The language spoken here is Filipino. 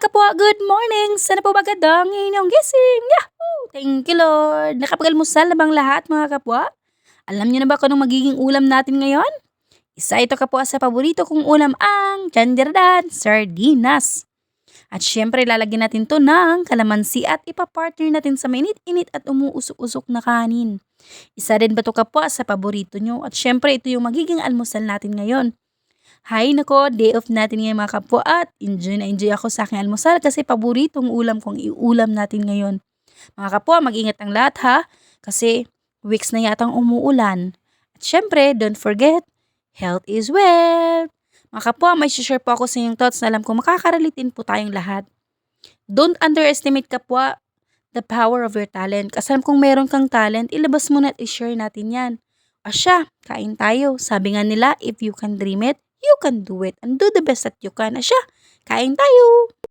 kapwa, good morning! Sana po magandang inyong gising! Yahoo! Thank you Lord! Nakapag-almusal na bang lahat mga kapwa? Alam niyo na ba kung anong magiging ulam natin ngayon? Isa ito kapwa sa paborito kong ulam ang chandirdan, sardinas. At syempre lalagyan natin to ng kalamansi at ipapartner natin sa mainit-init at umuusok-usok na kanin. Isa din ba to kapwa sa paborito nyo? At syempre ito yung magiging almusal natin ngayon. Hay nako, day off natin ngayon mga kapwa at enjoy na enjoy ako sa aking almusal kasi paboritong ulam kong iulam natin ngayon. Mga kapwa, mag-ingat ang lahat ha kasi weeks na yatang umuulan. At syempre, don't forget, health is wealth. Mga kapwa, may share po ako sa inyong thoughts na alam ko makakaralitin po tayong lahat. Don't underestimate kapwa the power of your talent. Kasi alam kung meron kang talent, ilabas mo na at i-share natin yan. Asya, kain tayo. Sabi nga nila, if you can dream it, you can do it. And do the best that you can. Asya, kain tayo!